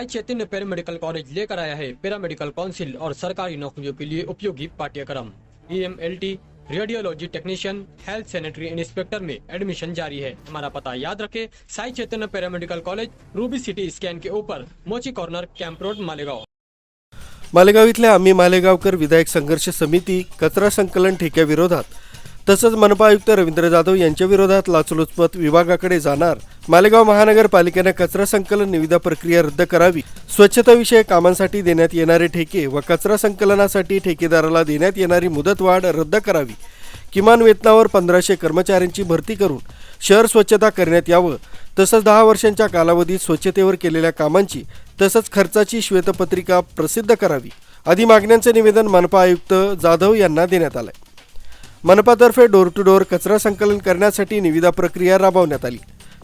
Sai Chaitanya paramedical college लेकर आया है। पैरामेडिकल काउंसिल और सरकारी नौकरियों के लिए उपयोगी पाठ्यक्रम। E M L T radiology technician health sanitary inspector में एडमिशन जारी है। हमारा पता याद रखें Sai Chaitanya paramedical college ruby city scan के ऊपर Mochi corner camp road Malegaon. Malegaon इथल्या आम्ही मालेगावकर विधायक संघर्ष समिती कचरा संकलन ठेक्याविरोधात तसंच मनपा आयुक्त रवींद्र जाधव यांच्या विरोधात लाचलुचपत विभागाकडे जाणार मालेगाव महानगरपालिकेनं कचरा संकलन निविदा प्रक्रिया रद्द करावी. स्वच्छताविषयक कामांसाठी देण्यात येणारे ठेके व कचरा संकलनासाठी ठेकेदाराला देण्यात येणारी मुदतवाढ रद्द करावी. किमान वेतनावर पंधराशे कर्मचाऱ्यांची भरती करून शहर स्वच्छता करण्यात यावं. तसंच दहा वर्षांच्या कालावधीत स्वच्छतेवर केलेल्या कामांची तसंच खर्चाची श्वेतपत्रिका प्रसिद्ध करावी. आदी मागण्यांचं निवेदन मनपा आयुक्त जाधव यांना देण्यात आलंय. मनपातर्फे डोर टू डोर कचरा संकलन करण्यासाठी निविदा प्रक्रिया राबवण्यात आली.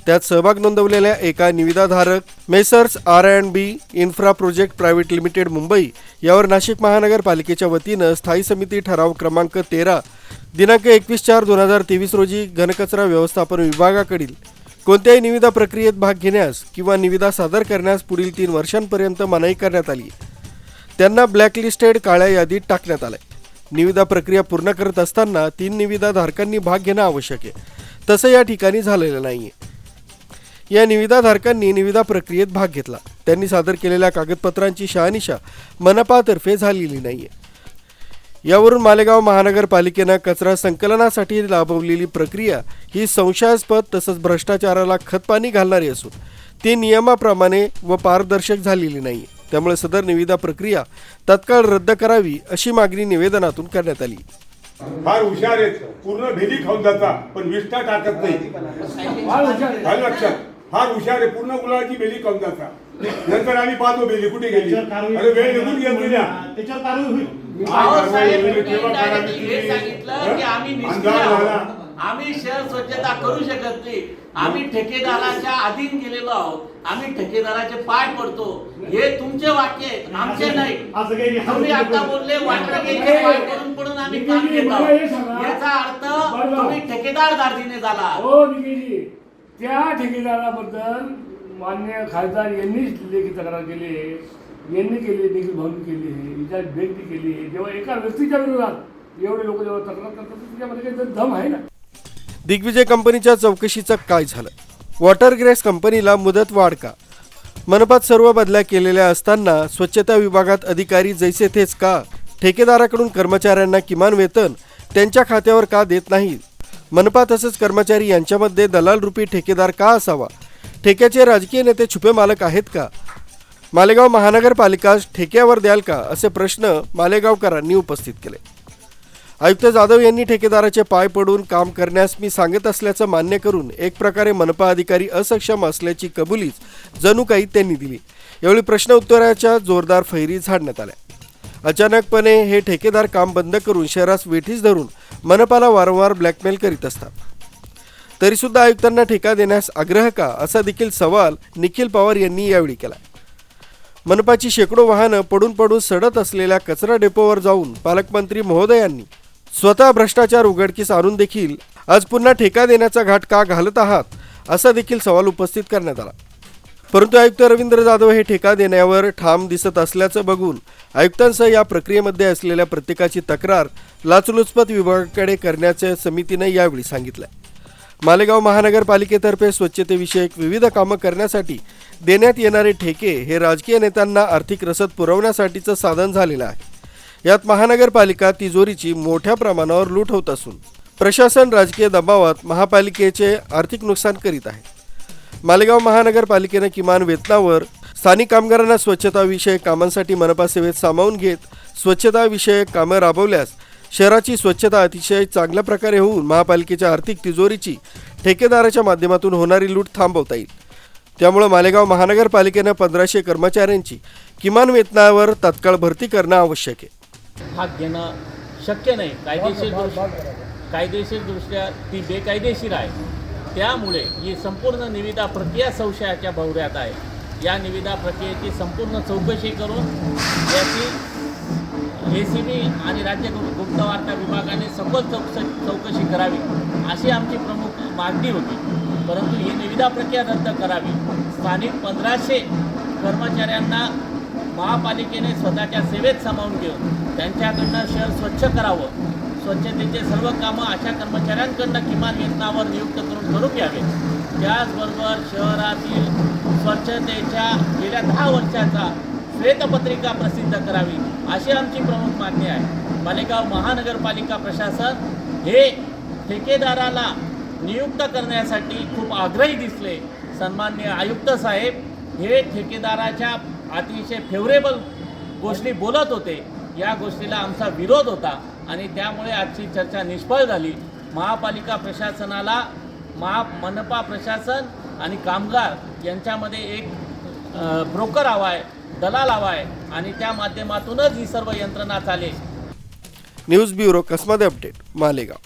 त्यात सहभाग नोंदवलेल्या एका निविदाधारक messrs R and B infra project private limited Mumbai यावर नाशिक महानगरपालिकेच्या वतीनं स्थायी समिती ठराव क्रमांक तेरा दिनांक एकवीस चार दोन हजार तेवीस रोजी घनकचरा व्यवस्थापन विभागाकडील कोणत्याही निविदा प्रक्रियेत भाग घेण्यास किंवा निविदा सादर करण्यास पुढील तीन वर्षांपर्यंत मनाई करण्यात आली. त्यांना ब्लॅकलिस्टेड काळ्या यादीत टाकण्यात आलंय. निविदा प्रक्रिया पूर्ण करत असताना तीन निविदा धारकांनी भाग घेणं आवश्यक आहे. तसं या ठिकाणी झालेलं नाही आहे या निविदाधारकांनी निविदा प्रक्रियेत भाग घेतला. त्यांनी सादर केलेल्या कागदपत्रांची शहानिशा मनपातर्फे झालेली नाहीये. यावरून मालेगाव महानगरपालिकेनं कचरा संकलनासाठी राबवलेली प्रक्रिया ही संशयास्पद तसंच भ्रष्टाचाराला खतपाणी घालणारी असून ती नियमाप्रमाणे व पारदर्शक झालेली नाही त्यामुळे सदर निविदा प्रक्रिया तत्काळ रद्द करावी अशी मागणी निवेदनातून करण्यात आली. फार हुशार आहेत. पूर्ण भेली खाऊन जाता पण विष्ठा टाकत नाही. फार हुशार आहे. पूर्ण गुलाची भेली खाऊन जाता. नंतर आम्ही पाहतो भेली कुठे गेली. अरे वेळ निघून गेली त्याच्यावर कारवाई होईल? हे आम्ही शहर स्वच्छता करू शकत नाही. आम्ही ठेकेदाराच्या अधीन गेलेलो आहोत. आम्ही ठेकेदाराचे पाय पडतो. हे तुमचे वाक्य आहेत आमचे नाही. असं काही नाही. तुम्ही आता बोलले पाय पडून पडून आम्ही काम घेत हे आहोत. याचा अर्थ. तुम्ही ठेकेदार दार्जिने झाला हो त्या ठेकेदाराबद्दल मान्य खासदार यांनीच लेखी तक्रार केली आहे. यांनी केली देखील भावनी केली आहे विचार व्यक्ती केली आहे. जेव्हा एका व्यक्तीच्या विरोधात एवढे लोक जेव्हा तक्रार करतात त्याच्यामध्ये काही दम आहे ना? दिग्विजय कंपनीच्या चौकशीचं काय झालं? वॉटर ग्रेस कंपनीला मुदत वाढ का? मनपात सर्व बदल्या केलेल्या असताना स्वच्छता विभागात अधिकारी जैसे थेच का? ठेकेदाराकडून कर्मचाऱ्यांना किमान वेतन त्यांच्या खात्यावर का देत नाही मनपा तसंच कर्मचारी यांच्यामध्ये दलाल रूपी ठेकेदार का असावा? ठेक्याचे राजकीय नेते छुपे मालक आहेत का? मालेगाव महानगरपालिका ठेक्यावर द्याल का? असे प्रश्न मालेगावकरांनी उपस्थित केले. आयुक्त जाधव यांनी ठेकेदाराचे पाय पडून काम करण्यास मी सांगत असल्याचं मान्य करून एक प्रकारे मनपा अधिकारी असक्षम असल्याची कबुलीच जणू काही त्यांनी दिली. यावेळी प्रश्न उत्तराच्या जोरदार फैरी झाडण्यात आल्या. अचानकपणे हे ठेकेदार काम बंद करून शहरास वेठीस धरून मनपाला वारंवार ब्लॅकमेल करीत असतात. तरीसुद्धा आयुक्तांना ठेका देण्यास आग्रह का असा देखील सवाल निखिल पवार यांनी यावेळी केला मनपाची शेकडो वाहनं पडून पडून सडत असलेल्या कचरा डेपोवर जाऊन पालकमंत्री महोदयांनी स्वतः भ्रष्टाचार उघडकीस आणून देखील आज पुन्हा ठेका देण्याचा घाट का घालत आहात असा देखील सवाल उपस्थित करण्यात आला. परंतु आयुक्त रवींद्र जाधव हे ठेका देण्यावर ठाम दिसत असल्याचं बघून आयुक्तांसह या प्रक्रियेमध्ये असलेल्या प्रत्येकाची तक्रार लाचलुचपत विभागाकडे करण्याच्या समितीने यावेळी सांगितलं मालेगाव महानगरपालिकेतर्फे स्वच्छतेविषयक विविध कामं करण्यासाठी देण्यात येणारे ठेके हे राजकीय नेत्यांना आर्थिक रसद पुरवण्यासाठीचं साधन झालेलं आहे. यात महानगरपालिका तिजोरीची मोठ्या प्रमाणावर लूट होत असून प्रशासन राजकीय दबावात महापालिकेचे आर्थिक नुकसान करीत आहे. मालेगाव महानगरपालिकेनं किमान वेतनावर स्थानिक कामगारांना स्वच्छताविषयक कामांसाठी मनपा सेवेत सामावून घेत स्वच्छताविषयक कामं राबवल्यास शहराची स्वच्छता अतिशय चांगल्या प्रकारे होऊन महापालिकेच्या आर्थिक तिजोरीची ठेकेदाराच्या माध्यमातून होणारी लूट थांबवता येईल. त्यामुळं मालेगाव महानगरपालिकेनं पंधराशे कर्मचाऱ्यांची किमान वेतनावर तात्काळ भरती करणं आवश्यक आहे. भाग घेणं शक्य नाही. कायदेशीर कायदेशीरदृष्ट्या ती बेकायदेशीर आहे. त्यामुळे ही संपूर्ण निविदा प्रक्रिया संशयाच्या भवऱ्यात आहे. या निविदा प्रक्रियेची संपूर्ण चौकशी करून याची ए सी बी आणि राज्य गुप्तवार्ता विभागाने सखोल चौकशी चौकशी करावी अशी आमची प्रमुख मागणी होती. परंतु ही निविदा प्रक्रिया रद्द करावी. स्थानिक पंधराशे कर्मचाऱ्यांना महापालिकेने स्वतःच्या सेवेत सामावून घेऊन त्यांच्याकडनं शहर स्वच्छ करावं स्वच्छतेचे सर्व कामं अशा कर्मचाऱ्यांकडनं किमान वेतनावर नियुक्त करून करून घ्यावे. त्याचबरोबर शहरातील स्वच्छतेच्या गेल्या दहा वर्षाचा श्वेतपत्रिका प्रसिद्ध करावी अशी आमची प्रमुख मागणी आहे. मालेगाव महानगरपालिका प्रशासन हे ठेकेदाराला नियुक्त करण्यासाठी खूप आग्रही दिसले. सन्माननीय आयुक्त साहेब हे ठेकेदाराच्या अतिशय फेवरेबल गोष्टी बोलत होते. या गोष्टीला आमचा विरोध होता. आणि त्यामुळे आजची चर्चा निष्फळ झाली. महापालिका प्रशासनाला महा मनपा प्रशासन आणि कामगार यांच्यामध्ये एक ब्रोकर हवा आहे दलाल हवा आहे आणि त्या माध्यमातूनच ही सर्व यंत्रणा चालेल. न्यूज ब्युरो कसमध्ये अपडेट? मालेगाव.